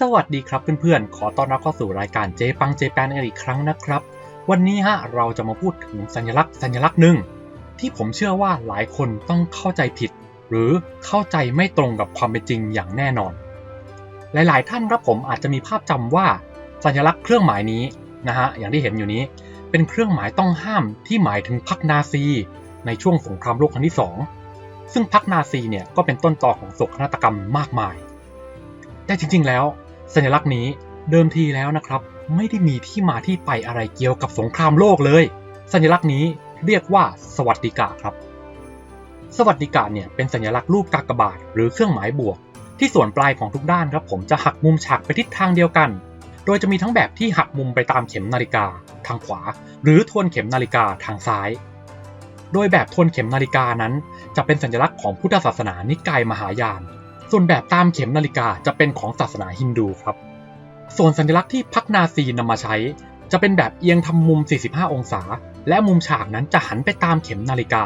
สวัสดีครับเพื่อนๆ ขอต้อนรับเข้าสู่รายการเจปังเจแปนอีกครั้งนะครับ วันนี้ฮะเราจะมาพูดถึงสัญลักษณ์สัญลักษณ์หนึ่งที่ผมเชื่อว่าหลายคนต้องเข้าใจผิด หรือเข้าใจไม่ตรงกับความเป็นจริงอย่างแน่นอน หลายๆ ท่านครับผมอาจจะมีภาพจำว่าสัญลักษณ์เครื่องหมายนี้นะฮะอย่างที่เห็นอยู่นี้ เป็นเครื่องหมายต้องห้ามที่หมายถึงพรรคนาซี ในช่วงสงครามโลกครั้งที่สองซึ่งพรรคนาซีเนี่ยก็เป็นต้นตอของโศกนาฏกรรมมากมาย แต่จริงๆแล้ว สัญลักษณ์นี้เดิมทีแล้วนะครับ ไม่ได้มีที่มาที่ไปอะไรเกี่ยวกับสงครามโลกเลย สัญลักษณ์นี้เรียกว่าสวัสดิกะครับ สวัสดิกะเนี่ยเป็นสัญลักษณ์รูปกากบาทหรือเครื่องหมายบวก ที่ส่วนปลายของทุกด้านครับผมจะหักมุมฉากไปทิศทางเดียวกัน โดยจะมีทั้งแบบที่หักมุมไปตามเข็มนาฬิกาทางขวา หรือทวนเข็มนาฬิกาทางซ้าย โดยแบบทวนเข็มนาฬิกานั้น จะเป็นสัญลักษณ์ของพุทธศาสนานิกายมหายาน ส่วนแบบตามเข็มนาฬิกาจะเป็นของศาสนาฮินดูครับ ส่วนสัญลักษณ์ที่พักนาซีนำมาใช้ จะเป็นแบบเอียงทำมุม 45 องศา และมุมฉากนั้นจะหันไปตามเข็มนาฬิกา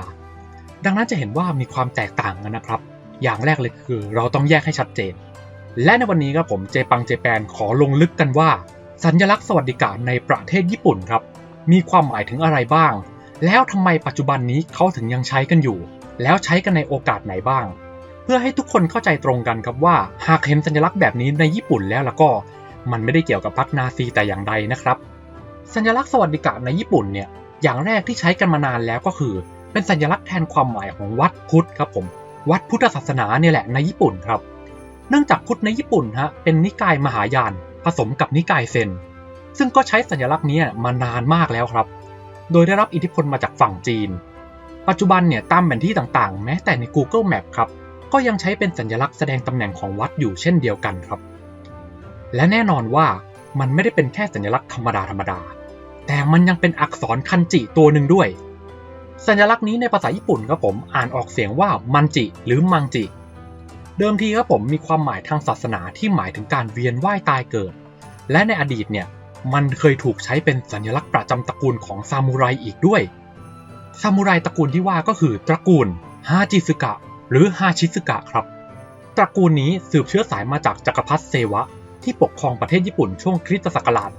ดังนั้นจะเห็นว่ามีความแตกต่างกันนะครับ อย่างแรกเลยคือเราต้องแยกให้ชัดเจน และในวันนี้ครับผมเจปังเจแปนขอลงลึกกันว่า สัญลักษณ์สวัสดิการในประเทศญี่ปุ่นครับ มีความหมายถึงอะไรบ้าง แล้วทำไมปัจจุบันนี้เขาถึงยังใช้กันอยู่ แล้วใช้กันในโอกาสไหนบ้าง พื่อให้ทุกคนเข้าใจตรงกันครับว่า หากเห็นสัญลักษณ์แบบนี้ในญี่ปุ่นแล้วล้วก็ มันไม่ได้เกี่ยวกับพรรคนาซีแต่อย่างใดนะครับ สัญลักษณ์สวัสดิการในญี่ปุ่นเนี่ยอย่างแรกที่ใช้กันมานานแล้วก็คือ เป็นสัญลักษณ์แทนความหมายของวัดพุทธครับผม วัดพุทธศาสนาเนี่ยแหละในญี่ปุ่นครับ เนื่องจากพุทธในญี่ปุ่นฮะเป็นนิกายมหายาน ผสมกับนิกายเซน ซึ่งก็ใช้สัญลักษณ์นี้มานานมากแล้วครับ โดยได้รับอิทธิพลมาจากฝั่งจีน ปัจจุบันเนี่ยตามแผนที่ต่างๆ แม้แต่ใน Google Map ครับ ก็ยังใช้เป็นสัญลักษณ์แสดงตำแหน่งของวัดอยู่เช่นเดียวกันครับ และแน่นอนว่ามันไม่ได้เป็นแค่สัญลักษณ์ธรรมดาธรรมดา แต่มันยังเป็นอักษรคันจิตัวหนึ่งด้วย สัญลักษณ์นี้ในภาษาญี่ปุ่นครับผมอ่านออกเสียงว่ามันจิ หรือมังจิ เดิมทีครับผมมีความหมายทางศาสนาที่หมายถึงการเวียนว่ายตายเกิด และในอดีตเนี่ยมันเคยถูกใช้เป็นสัญลักษณ์ประจำตระกูลของซามูไรอีกด้วย ซามูไรตระกูลที่ว่าก็คือตระกูลฮาจิสึกะ หรือฮาชิสึกะครับ ตระกูลนี้สืบเชื้อสายมาจากจักรพรรดิเซวะ ที่ปกครองประเทศญี่ปุ่นช่วงคริสตศักราช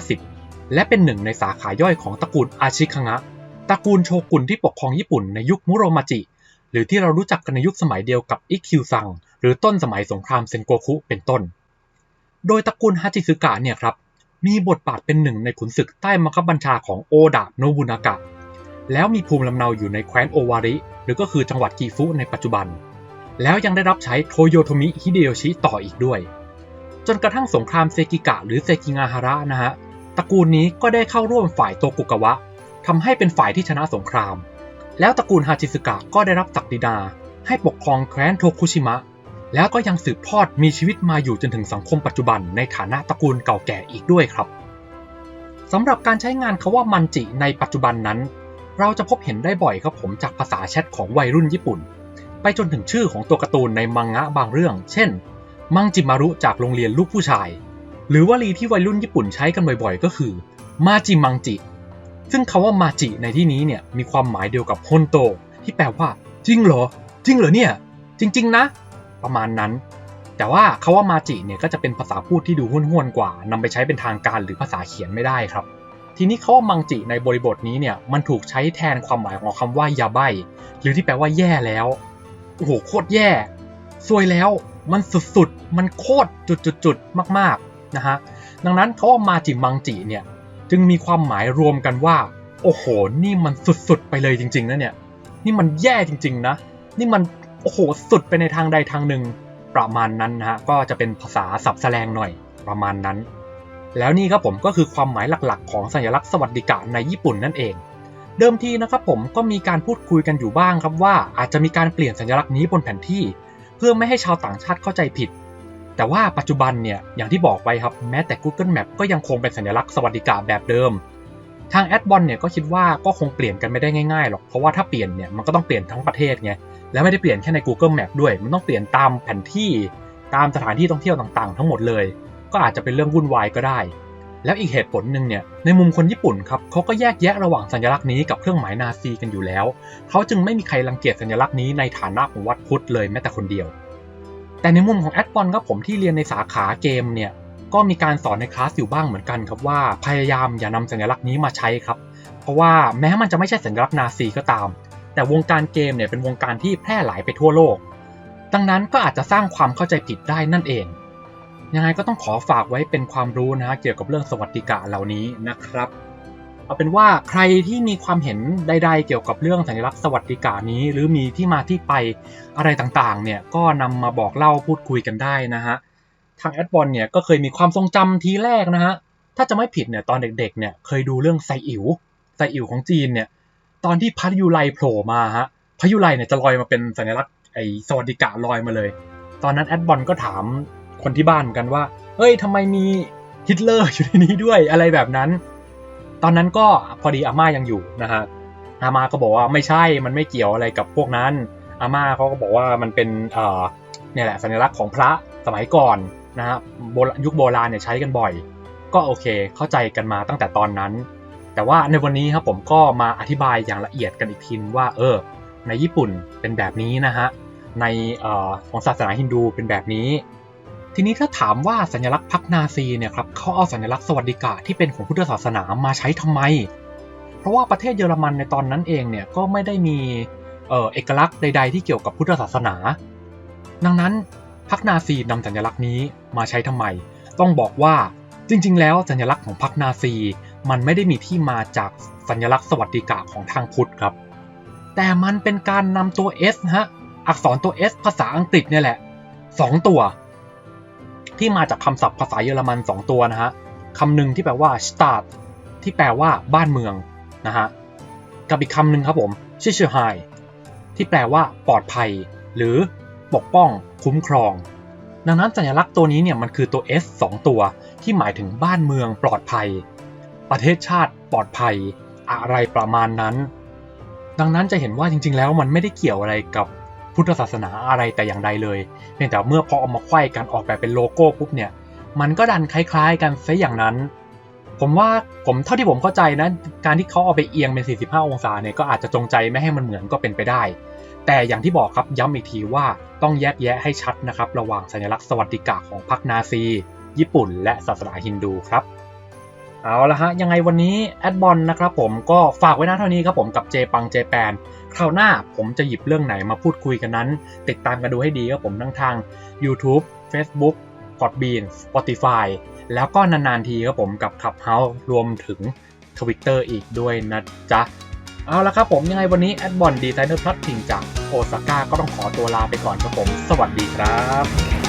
850 และเป็นหนึ่งในสาขาย่อยของตระกูลอาชิคังะ ตระกูลโชกุนที่ปกครองญี่ปุ่นในยุคมุโรมาจิ หรือที่เรารู้จักกันในยุคสมัยเดียวกับอิคิวซัง หรือต้นสมัยสงครามเซนโกคุเป็นต้น โดยตระกูลฮาจิสึกะเนี่ยครับมีบทบาทเป็นหนึ่งในขุนศึกใต้บังคับบัญชาของโอดะโนบุนากะ แล้วมีภูมิลำเนาอยู่ในแคว้นโอวาริ หรือก็คือจังหวัดกีฟุในปัจจุบัน แล้วยังได้รับใช้โทโยโทมิฮิเดโยชิต่ออีกด้วย จนกระทั่งสงครามเซกิกะหรือเซกิงาฮาระนะฮะตระกูลนี้ก็ได้เข้าร่วมฝ่ายโตกุกาวะทำให้เป็นฝ่ายที่ชนะสงคราม แล้วตระกูลฮาจิสึกะก็ได้รับศักดินาให้ปกครองแคว้นโทคุชิมะ แล้วก็ยังสืบทอดมีชีวิตมาอยู่จนถึงสังคมปัจจุบันในฐานะตระกูลเก่าแก่อีกด้วยครับสำหรับการใช้งานคาว่ามันจิในปัจจุบันนั้น เราจะพบเห็นได้บ่อยครับผมจากภาษาแชทของวัยรุ่นญี่ปุ่น ไปจนถึงชื่อของตัวการ์ตูนในมังงะบางเรื่อง เช่น มังจิมารุจากโรงเรียนลูกผู้ชาย หรือวลีที่วัยรุ่นญี่ปุ่นใช้กันบ่อยๆ ก็คือมาจิมังจิ ซึ่งคาว่ามาจิในที่นี้เนี่ยมีความหมายเดียวกับฮอนโต ที่แปลว่า จริงเหรอ จริงเหรอเนี่ย จริง ๆ นะ ประมาณนั้น แต่ว่าคาว่ามาจิเนี่ยก็จะเป็นภาษาพูดที่ดูห้วนๆกว่านำไปใช้เป็นทางการหรือภาษาเขียนไม่ได้ครับ ทีนี้คาว่ามังจิในบริบทนี้เนี่ยมันถูกใช้แทนความหมายของคำว่ายาใบหรือที่แปลว่าแย่แล้วโอ้โหโคตรแย่ซวยแล้วมันสุดๆ มันโคตรจุดๆ มากๆ นะฮะ ดังนั้นเขาว่ามาจิมังจิเนี่ย จึงมีความหมายรวมกันว่า โอ้โห นี่มันสุดๆ ไปเลยจริง ๆ นะเนี่ย นี่มันแย่จริง ๆ นะ นี่มัน โอ้โห สุดไปในทางใดทางหนึ่ง ประมาณนั้นนะฮะ ก็จะเป็นภาษาสับแสลงหน่อย ประมาณนั้น แล้วนี่ครับผมก็คือความหมายหลักๆ ของสัญลักษณ์สวัสดิการในญี่ปุ่นนั่นเอง เดิมทีนะครับผมก็มีการพูดคุยกันอยู่บ้างครับว่าอาจจะมีการเปลี่ยนสัญลักษณ์นี้บนแผนที่ เพื่อไม่ให้ชาวต่างชาติเข้าใจผิด แต่ว่าปัจจุบันเนี่ยอย่างที่บอกไปครับแม้แต่ Google Map ก็ยังคงเป็นสัญลักษณ์สวัสดิการแบบเดิม ทางแอดบอลเนี่ยก็คิดว่าก็คงเปลี่ยนกันไม่ได้ง่ายๆหรอกเพราะว่าถ้าเปลี่ยนเนี่ยมันก็ต้องเปลี่ยนทั้งประเทศไงและไม่ได้เปลี่ยนแค่ใน Google Map ด้วย มันต้องเปลี่ยนตามแผนที่ตามสถานที่ท่องเที่ยวต่างๆ ทั้งหมดเลย ก็อาจจะเป็นเรื่องวุ่นวายก็ได้ แล้วอีกเหตุผลหนึ่งเนี่ยในมุมคนญี่ปุ่นครับเขาก็แยกแยะระหว่างสัญลักษณ์นี้กับเครื่องหมายนาซีกันอยู่แล้ว เขาจึงไม่มีใครรังเกียจสัญลักษณ์นี้ในฐานะของวัดพุทธเลยแม้แต่คนเดียว แต่ในมุมของแอดบอลครับผมที่เรียนในสาขาเกมเนี่ยก็มีการสอนในคลาสอยู่บ้างเหมือนกันครับว่าพยายามอย่านำสัญลักษณ์นี้มาใช้ครับ เพราะว่าแม้มันจะไม่ใช่สัญลักษณ์นาซีก็ตาม แต่วงการเกมเนี่ยเป็นวงการที่แพร่หลายไปทั่วโลก ดังนั้นก็อาจจะสร้างความเข้าใจผิดได้นั่นเอง ยังไงก็ต้องขอฝากไว้เป็นความรู้นะฮะเกี่ยวกับเรื่องสวัสดิกาเหล่านี้นะครับ เอาเป็นว่าใครที่มีความเห็นใดๆเกี่ยวกับเรื่องสัญลักษณ์สวัสดิกานี้ หรือมีที่มาที่ไปอะไรต่างๆ เนี่ยก็นำมาบอกเล่าพูดคุยกันได้นะฮะทางแอดบอลเนี่ยก็เคยมีความทรงจำทีแรกนะฮะถ้าจะไม่ผิดเนี่ยตอนเด็กๆเนี่ยเคยดูเรื่องไซอิ๋วไซอิ๋วของจีนเนี่ยตอนที่พายุไลโผล่มาฮะพายุไลเนี่ยจะลอยมาเป็นสัญลักษณ์ไอสวัสดิกาลอยมาเลย ตอนนั้นแอดบอลก็ถาม คนที่บ้านเหมือนกันว่า เฮ้ยทำไมมีฮิตเลอร์อยู่ในนี้ด้วยอะไรแบบนั้น ตอนนั้นก็พอดีอาม่ายังอยู่นะฮะอาม่าก็บอกว่าไม่ใช่มันไม่เกี่ยวอะไรกับพวกนั้น อาม่าเขาก็บอกว่ามันเป็นเนี่ยแหละสัญลักษณ์ของพระสมัยก่อนนะฮะโบยุคโบราณเนี่ยใช้กันบ่อย ก็โอเคเข้าใจกันมาตั้งแต่ตอนนั้น แต่ว่าในวันนี้ครับผมก็มาอธิบายอย่างละเอียดกันอีกทีว่าเออในญี่ปุ่นเป็นแบบนี้นะฮะในออของศาสนาฮินดูเป็นแบบนี้ ทีนี้ถ้าถามว่าสัญลักษณ์พรรคนาซีเนี่ยครับเขาเอาสัญลักษณ์สวัสดิการที่เป็นของพุทธศาสนามาใช้ทำไม เพราะว่าประเทศเยอรมันในตอนนั้นเองเนี่ยก็ไม่ได้มีเออเอกลักษณ์ใด ๆ ที่เกี่ยวกับพุทธศาสนา ดังนั้นพรรคนาซีนำสัญลักษณ์นี้มาใช้ทำไม ต้องบอกว่าจริง ๆ แล้วสัญลักษณ์ของพรรคนาซี มันไม่ได้มีที่มาจากสัญลักษณ์สวัสดิการของทางพุทธครับ แต่มันเป็นการนำตัว S ฮะอักษรตัว S ภาษาอังกฤษเนี่ยแหละสองตัว ที่มาจากคำศัพท์ภาษาเยอรมัน 2 ตัวนะฮะคำหนึ่งที่แปลว่า Stadt ที่แปลว่าบ้านเมืองนะฮะกับอีกคำหนึ่งครับผม s i c h e r h e i ที่แปลว่าปลอดภัย หรือปกป้อง คุ้มครอง ดังนั้นสัญลักษณ์ตัวนี้เนี่ยมันคือตัว S 2 ตัว ที่หมายถึงบ้านเมืองปลอดภัย ประเทศชาติปลอดภัย อะไรประมาณนั้น ดังนั้นจะเห็นว่าจริงๆ แล้วมันไม่ได้เกี่ยวอะไรกับ พุทธศาสนาอะไรแต่อย่างใดเลย เพียงแต่เมื่อพอเอามาไขว้กันออกแบบเป็นโลโก้ปุ๊บเนี่ย มันก็ดันคล้ายๆ กันซะอย่างนั้น ผมว่าผมเท่าที่ผมเข้าใจนะการที่เขาเอาไปเอียงเป็น 45 องศาเนี่ยก็อาจจะจงใจไม่ให้มันเหมือนก็เป็นไปได้ แต่อย่างที่บอกครับย้ำอีกทีว่าต้องแยกแยะให้ชัดนะครับ ระหว่างสัญลักษณ์สวัสดิกาของพรรคนาซี ญี่ปุ่น และศาสนาฮินดูครับ เอาละฮะ ยังไงวันนี้แอดบอลนะครับผมก็ฝากไว้นะเท่านี้ครับผมกับเจปังเจแปนคราวหน้าผมจะหยิบเรื่องไหนมาพูดคุยกันนั้น ติดตามกันดูให้ดีครับผมทั้งทาง YouTube Facebook Podbean Spotify แล้วก็นานๆทีครับผมกับ Clubhouse รวมถึง Twitter อีกด้วยนะจ๊ะ เอาละครับผมยังไงวันนี้แอดบอลดีไซเนอร์พลัดทิงจากโอซาก้าก็ต้องขอตัวลาไปก่อนครับผม สวัสดีครับ